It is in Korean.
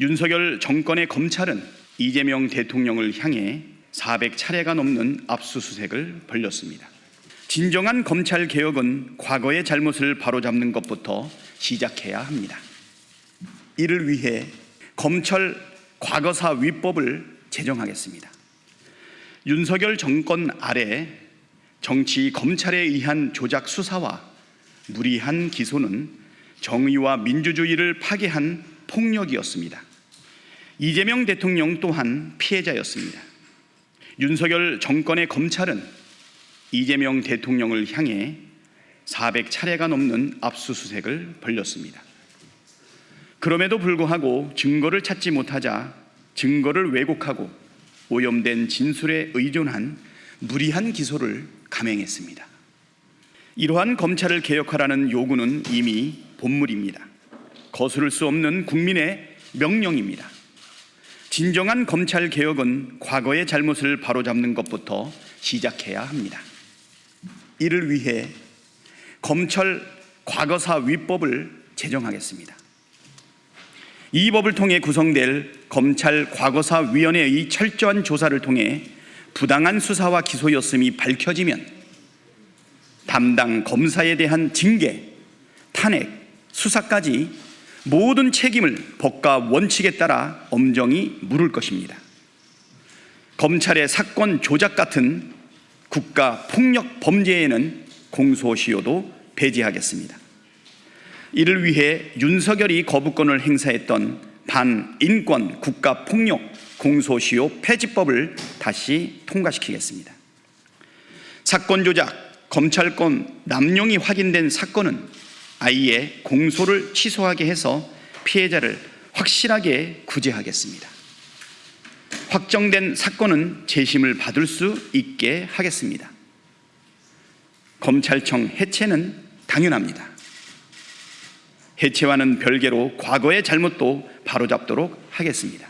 윤석열 정권의 검찰은 이재명 대통령을 향해 400차례가 넘는 압수수색을 벌렸습니다. 진정한 검찰 개혁은 과거의 잘못을 바로잡는 것부터 시작해야 합니다. 이를 위해 검찰 과거사 위법을 제정하겠습니다. 윤석열 정권 아래 정치 검찰에 의한 조작 수사와 무리한 기소는 정의와 민주주의를 파괴한 폭력이었습니다. 이재명 대통령 또한 피해자였습니다. 윤석열 정권의 검찰은 이재명 대통령을 향해 400차례가 넘는 압수수색을 벌렸습니다. 그럼에도 불구하고 증거를 찾지 못하자 증거를 왜곡하고 오염된 진술에 의존한 무리한 기소를 감행했습니다. 이러한 검찰을 개혁하라는 요구는 이미 본물입니다. 거스를 수 없는 국민의 명령입니다. 진정한 검찰 개혁은 과거의 잘못을 바로잡는 것부터 시작해야 합니다. 이를 위해 검찰 과거사 위법을 제정하겠습니다. 이 법을 통해 구성될 검찰 과거사 위원회의 철저한 조사를 통해 부당한 수사와 기소였음이 밝혀지면 담당 검사에 대한 징계, 탄핵, 수사까지 모든 책임을 법과 원칙에 따라 엄정히 물을 것입니다. 검찰의 사건 조작 같은 국가 폭력 범죄에는 공소시효도 배제하겠습니다. 이를 위해 윤석열이 거부권을 행사했던 반인권 국가 폭력 공소시효 폐지법을 다시 통과시키겠습니다. 사건 조작, 검찰권 남용이 확인된 사건은 아예 공소를 취소하게 해서 피해자를 확실하게 구제하겠습니다. 확정된 사건은 재심을 받을 수 있게 하겠습니다. 검찰청 해체는 당연합니다. 해체와는 별개로 과거의 잘못도 바로잡도록 하겠습니다.